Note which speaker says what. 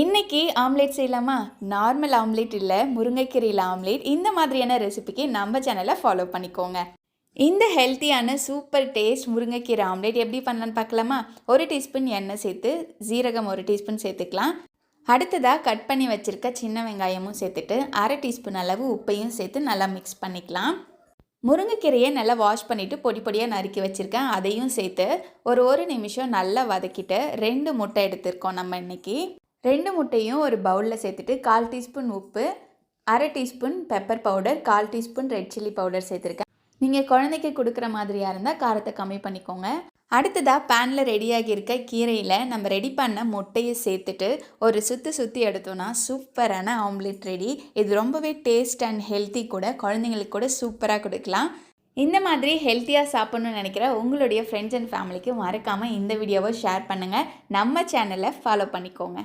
Speaker 1: இன்னைக்கு ஆம்லேட் செய்யலாமா? Normal omelette இல்லை முருங்கைக்கீரையில் ஆம்லேட். இந்த மாதிரியான ரெசிபிக்கு நம்ம சேனலை ஃபாலோ பண்ணிக்கோங்க. இந்த ஹெல்த்தியான சூப்பர் டேஸ்ட் முருங்கைக்கீரை ஆம்லேட் எப்படி பண்ணலான்னு பார்க்கலாமா? ஒரு டீஸ்பூன் எண்ணெய் சேர்த்து ஜீரகம் ஒரு டீஸ்பூன் சேர்த்துக்கலாம். அடுத்ததாக கட் பண்ணி வச்சுருக்க சின்ன வெங்காயமும் சேர்த்துட்டு அரை டீஸ்பூன் அளவு உப்பையும் சேர்த்து நல்லா மிக்ஸ் பண்ணிக்கலாம். முருங்கைக்கீரையை நல்லா வாஷ் பண்ணிவிட்டு பொடி பொடியாக நறுக்கி வச்சுருக்கேன். அதையும் சேர்த்து ஒரு ஒரு நிமிஷம் நல்லா வதக்கிட்டு ரெண்டு முட்டை எடுத்திருக்கோம் நம்ம இன்றைக்கி ரெண்டு முட்டையும் ஒரு பவுலில் சேர்த்துட்டு கால் டீஸ்பூன் உப்பு அரை டீஸ்பூன் பெப்பர் பவுடர் கால் டீஸ்பூன் ரெட் சில்லி பவுடர் சேர்த்துருக்கேன். நீங்கள் குழந்தைக்கு கொடுக்குற மாதிரியாக இருந்தால் காரத்தை கம்மி பண்ணிக்கோங்க. அடுத்ததாக பேனில் ரெடியாகி இருக்க கீரையில் நம்ம ரெடி பண்ண முட்டையை சேர்த்துட்டு ஒரு சுற்றி சுற்றி எடுத்தோன்னா சூப்பரான ஆம்லேட் ரெடி இது ரொம்பவே டேஸ்ட் அண்ட் ஹெல்த்தி கூட குழந்தைங்களுக்கு கூட சூப்பராக கொடுக்கலாம். இந்த மாதிரி ஹெல்த்தியாக சாப்பிட்ணுன்னு நினைக்கிற உங்களுடைய ஃப்ரெண்ட்ஸ் அண்ட் ஃபேமிலிக்கு மறக்காமல் இந்த வீடியோவை ஷேர் பண்ணுங்கள் நம்ம சேனலை ஃபாலோ பண்ணிக்கோங்க.